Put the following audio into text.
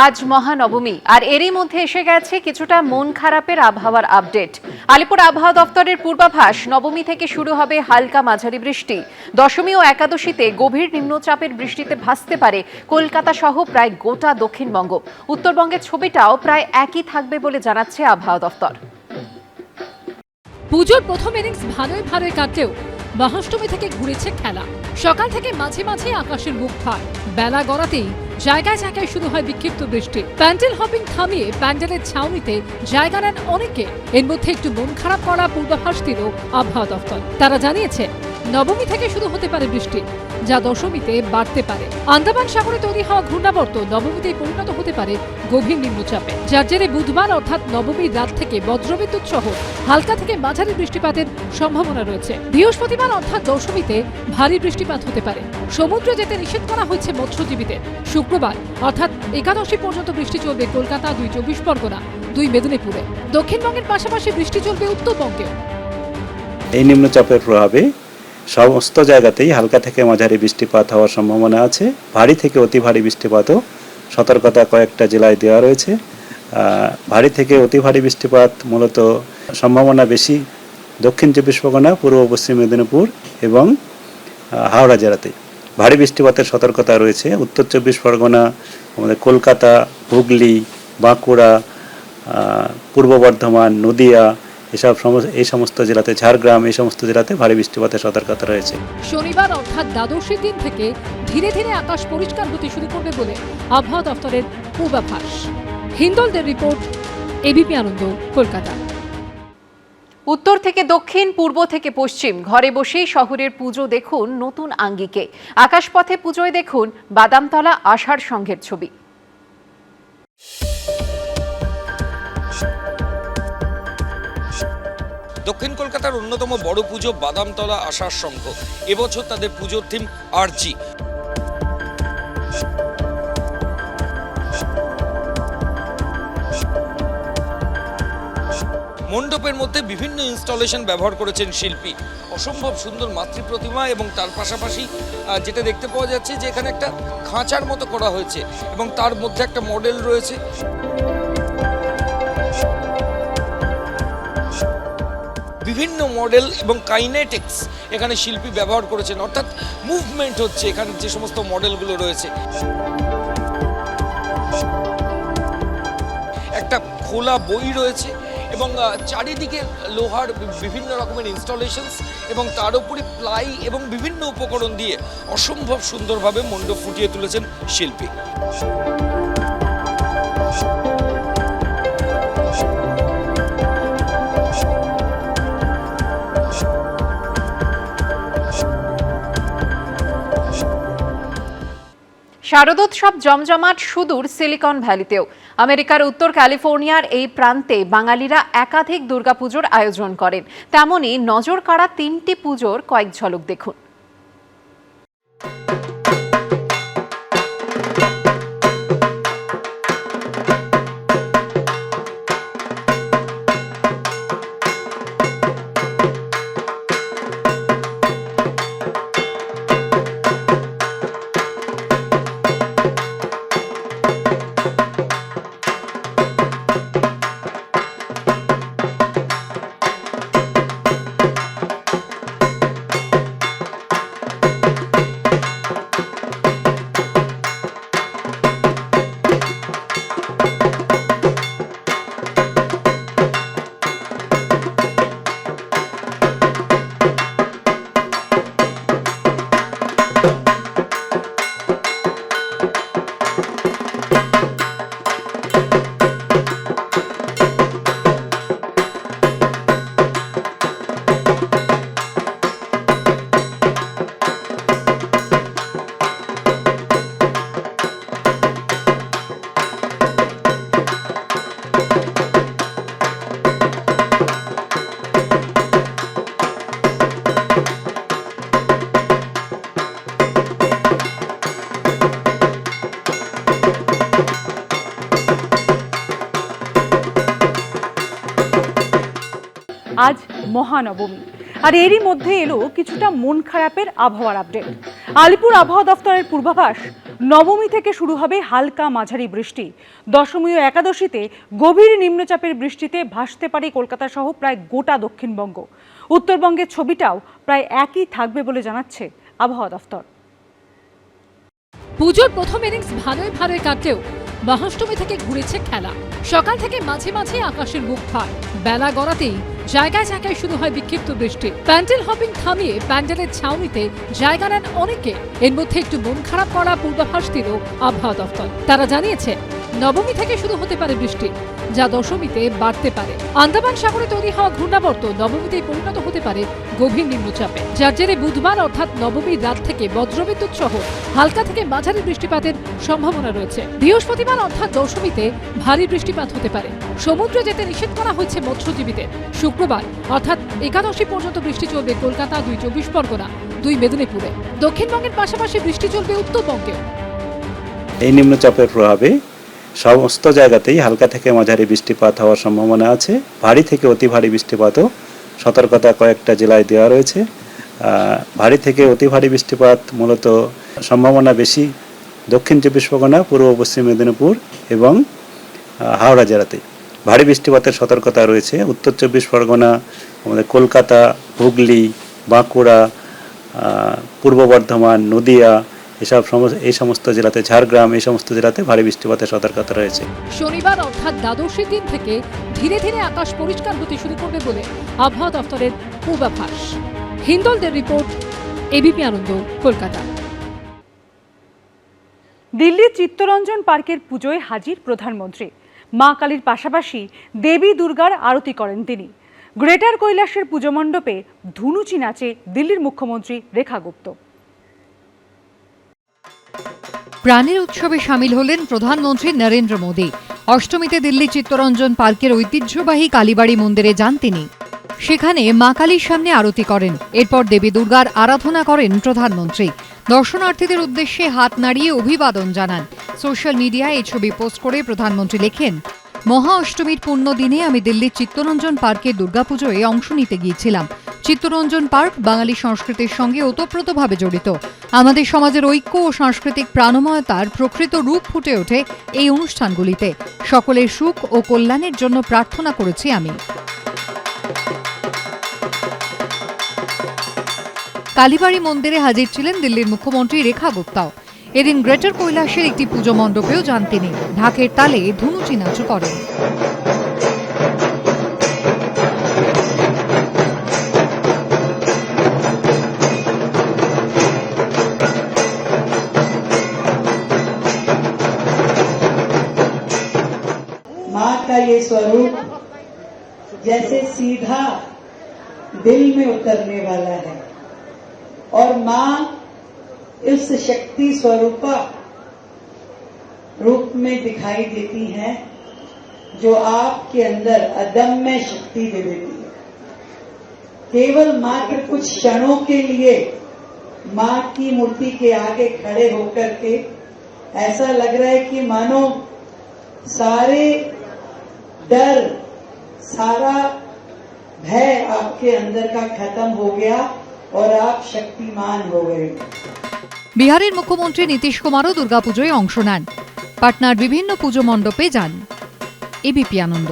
আজ মহানবমী, আর এরই মধ্যে এসে গেছে কিছুটা মন খারাপের আবহাওয়ার আপডেট। আলিপুর আবহাওয়া দপ্তরের পূর্বাভাস, নবমী থেকে শুরু হবে হালকা মাঝারি বৃষ্টি। দশমী ও একাদশীতে গভীর নিম্নচাপের বৃষ্টিতে ভাসতে পারে কলকাতা সহ প্রায় গোটা দক্ষিণবঙ্গ। উত্তরবঙ্গের ছবিটাও প্রায় একই থাকবে বলে জানাচ্ছে আবহাওয়া দপ্তর। পুজোর প্রথম ইনিংস ভালোই ভালোই কাটলেও মহাষ্টমী থেকে ঘুরেছে খেলা। সকাল থেকে মাঝে মাঝে আকাশের মুখ ভার বেলা গড়াতেই জায়গায় জায়গায় শুরু হয় বিক্ষিপ্ত বৃষ্টি। প্যান্ডেল হপিং থামিয়ে প্যান্ডেলের ছাউনিতে জায়গা নেন অনেকে। এর মধ্যে একটু মন খারাপ করা পূর্বাভাস দিল আবহাওয়া দফতর তারা জানিয়েছে, নবমী থেকে শুরু হতে পারে বৃষ্টি। যা দশমীতে বাড়তে পারে। আন্দামান সাগরে তৈরি হওয়া ঘূর্ণাবর্ত নবমীতে পরিণত হতে পারে গভীর নিম্নচাপে। যার জেরে বুধবার অর্থাৎ নবমীর রাত থেকে বজ্রবিদ্যুৎ সহ হালকা থেকে মাঝারি বৃষ্টিপাতের সম্ভাবনা রয়েছে। বৃহস্পতিবার অর্থাৎ দশমীতে ভারী বৃষ্টিপাত হতে পারে। সমুদ্রে যেতে নিষেধ করা হয়েছে মৎস্যজীবীদের। শুক্রবার অর্থাৎ একাদশী পর্যন্ত বৃষ্টি চলবে কলকাতা, দুই চব্বিশ পরগনা, দুই মেদিনীপুরে। দক্ষিণবঙ্গের পাশাপাশি বৃষ্টি চলবে উত্তরবঙ্গেও। এই নিম্নচাপের প্রভাবে সমস্ত জায়গাতেই হালকা থেকে মাঝারি বৃষ্টিপাত হওয়ার সম্ভাবনা আছে। ভারী থেকে অতি ভারী বৃষ্টিপাতও সতর্কতা কয়েকটা জেলায় দেওয়া রয়েছে। ভারী থেকে অতি ভারী বৃষ্টিপাত মূলত সম্ভাবনা বেশি দক্ষিণ চব্বিশ পরগনা, পূর্ব পশ্চিম মেদিনীপুর এবং হাওড়া জেলাতে। ভারী বৃষ্টিপাতের সতর্কতা রয়েছে। উত্তর চব্বিশ পরগনা, আমাদের কলকাতা, হুগলি, বাঁকুড়া পূর্ব বর্ধমান, নদিয়া এসব সমস্ত এই সমস্ত জেলাতে ঝাড়গ্রাম এই সমস্ত জেলাতে ভারী বৃষ্টিপাতের সতর্কতা রয়েছে। শনিবার অর্থাৎ দ্বাদশীর দিন থেকে ধীরে ধীরে আকাশ পরিষ্কার হতে শুরু করবে বলে আবহাওয়া দফতরের পূর্বাভাস। হিন্দলদের রিপোর্ট এবিপি আনন্দ কলকাতা। উত্তর থেকে দক্ষিণ পূর্ব থেকে পশ্চিম ঘরে বসেই শহরের পুজো দেখুন নতুন আঙ্গিকে। আকাশপথে পুজোয় দেখুন বাদামতলা আষাঢ় সংঘের ছবি। দক্ষিণ কলকাতার অন্যতম বড় পুজো বাদামতলা আশার সংঘ। এবছর তাদের পুজোর থিম আরজি। মণ্ডপের মধ্যে বিভিন্ন ইনস্টলেশন ব্যবহার করেছেন শিল্পী। অসম্ভব সুন্দর মাতৃ প্রতিমা এবং তার পাশাপাশি যেটা দেখতে পাওয়া যাচ্ছে যে এখানে একটা খাঁচার মতো করা হয়েছে এবং তার মধ্যে একটা মডেল রয়েছে। বিভিন্ন মডেল এবং কাইনেটিক্স এখানে শিল্পী ব্যবহার করেছেন। অর্থাৎ মুভমেন্ট হচ্ছে এখানে যে সমস্ত মডেলগুলো রয়েছে। একটা খোলা বই রয়েছে এবং চারিদিকে লোহার বিভিন্ন রকমের ইনস্টলেশনস এবং তার উপরে প্লাই এবং বিভিন্ন উপকরণ দিয়ে অসম্ভব সুন্দরভাবে মণ্ডপ ফুটিয়ে তুলেছেন শিল্পী। শারদোৎসব জমজমাট সুদূর সিলিকন ভ্যালিতেও। আমেরিকার উত্তর ক্যালিফোর্নিয়ার এই প্রান্তে বাঙালিরা একাধিক দুর্গাপুজোর আয়োজন করেন। তেমনই নজর কাড়া তিনটি পুজোর কয়েক ঝলক দেখুন। আজ মহানবমী। আর এরই মধ্যে এলো কিছুটা মন খারাপের আবহাওয়ার আপডেট আলিপুর আবহাওয়া দফতরের পূর্বাভাস, নবমী থেকে শুরু হবে হালকা মাঝারি বৃষ্টি। দশমী ও একাদশীতে গভীর নিম্নচাপের বৃষ্টিতে ভাসতে পারে কলকাতা সহ প্রায় গোটা দক্ষিণবঙ্গ। উত্তরবঙ্গের ছবিটাও প্রায় একই থাকবে বলে জানাচ্ছে আবহাওয়া দফতর। পুজোর প্রথম ইনিংস ভালোই ভালোই কাটলেও মহাষ্টমী থেকে ঘুরেছে খেলা। সকাল থেকে মাঝে মাঝে আকাশের মুখ ফার বেলা গড়াতেই জায়গায় জায়গায় শুরু হয় বিক্ষিপ্ত বৃষ্টি। প্যান্ডেল হপিং থামিয়ে প্যান্ডেলের ছাউনিতে জায়গা নেন অনেকে। এর মধ্যে একটু মন খারাপ করা পূর্বাভাস দিল আবহাওয়া দফতর তারা জানিয়েছে নবমী থেকে শুরু হতে পারে বৃষ্টি, যা দশমীতে বাড়তে পারে। আন্দামান সাগরে তৈরি হওয়া ঘূর্ণাবর্ত নবমীতেই পরিণত হতে পারে গভীর নিম্নচাপে। যার জেরে বুধবার অর্থাৎ নবমীর রাত থেকে বজ্রবিদ্যুৎ সহ হালকা থেকে মাঝারি বৃষ্টিপাতের সম্ভাবনা রয়েছে। বৃহস্পতিবার অর্থাৎ দশমীতে ভারী বৃষ্টিপাত হতে পারে। সমুদ্রে যেতে নিষেধ করা হয়েছে মৎস্যজীবীদের। শুক্রবার অর্থাৎ একাদশী পর্যন্ত বৃষ্টি চলবে কলকাতা, দুই চব্বিশ পরগনা, দুই মেদিনীপুরে। দক্ষিণবঙ্গের পাশাপাশি বৃষ্টি চলবে উত্তরবঙ্গেও। এই নিম্নচাপের প্রভাবে সমস্ত জায়গাতেই হালকা থেকে মাঝারি বৃষ্টিপাত হওয়ার সম্ভাবনা আছে। ভারী থেকে অতি ভারী বৃষ্টিপাতও সতর্কতা কয়েকটা জেলায় দেওয়া রয়েছে। ভারী থেকে অতি ভারী বৃষ্টিপাত মূলত সম্ভাবনা বেশি দক্ষিণ চব্বিশ পরগনা, পূর্ব পশ্চিম মেদিনীপুর এবং হাওড়া জেলাতে। ভারী বৃষ্টিপাতের সতর্কতা রয়েছে। উত্তর চব্বিশ পরগনা, আমাদের কলকাতা, হুগলি, বাঁকুড়া পূর্ব বর্ধমান, নদিয়া এসব সমস্ত এই সমস্ত জেলাতে ঝাড়গ্রাম এই সমস্ত জেলাতে ভারী বৃষ্টিপাতের সতর্কতা রয়েছে। শনিবার অর্থাৎ দ্বাদশীর দিন থেকে ধীরে ধীরে আকাশ পরিষ্কার হতে শুরু করবে বলে আবহাওয়া দফতরের পূর্বাভাস। হিন্দলদের রিপোর্ট এবিপি আনন্দ কলকাতা। দিল্লির চিত্তরঞ্জন পার্কের পুজোয় হাজির প্রধানমন্ত্রী। মা কালীর পাশাপাশি দেবী দুর্গার আরতি করেন তিনি। গ্রেটার কৈলাসের পুজো মণ্ডপে ধুনুচি নাচে দিল্লির মুখ্যমন্ত্রী রেখা গুপ্ত। প্রাণের উৎসবে সামিল হলেন প্রধানমন্ত্রী নরেন্দ্র মোদী। অষ্টমীতে দিল্লি চিত্তরঞ্জন পার্কের ঐতিহ্যবাহী কালীবাড়ি মন্দিরে যান তিনি। সেখানে মা কালীর সামনে আরতি করেন। এরপর দেবী দুর্গার আরাধনা করেন প্রধানমন্ত্রী। দর্শনার্থীদের উদ্দেশ্যে হাত নাড়িয়ে অভিবাদন জানান। সোশ্যাল মিডিয়ায় এই ছবি পোস্ট করে প্রধানমন্ত্রী লেখেন, মহা অষ্টমীর পূর্ণ দিনে আমি দিল্লির চিত্তরঞ্জন পার্কে দুর্গাপুজোয় অংশ নিতে গিয়েছিলাম। চিত্তরঞ্জন পার্ক বাঙালি সংস্কৃতির সঙ্গে ওতপ্রোতভাবে জড়িত। আমাদের সমাজের ঐক্য ও সাংস্কৃতিক প্রাণময়তার প্রকৃত রূপ ফুটে ওঠে এই অনুষ্ঠানগুলিতে। সকলের সুখ ও কল্যাণের জন্য প্রার্থনা করেছি আমি। কালীবাড়ি মন্দিরে হাজির ছিলেন দিল্লির মুখ্যমন্ত্রী রেখা গুপ্তাও। এদিন গ্রেটার কৈলাসের একটি পুজো মণ্ডপেও যান তিনি। ঢাকের তালে ধুনুচি নাচও করেন। का ये स्वरूप जैसे सीधा दिल में उतरने वाला है। और माँ इस शक्ति स्वरूपा रूप में दिखाई देती है, जो आपके अंदर अदम्य शक्ति दे देती है। केवल मात्र कुछ क्षणों के लिए माँ की मूर्ति के आगे खड़े होकर के ऐसा लग रहा है कि मानो सारे डर सारा भय आपके अंदर का खत्म हो गया और आप शक्तिमान हो गए বিহারের মুখ্যমন্ত্রী নীতিশ কুমারও দুর্গাপুজোয় অংশ নেন পাটনার বিভিন্ন পুজো মণ্ডপে যান এবিপি আনন্দ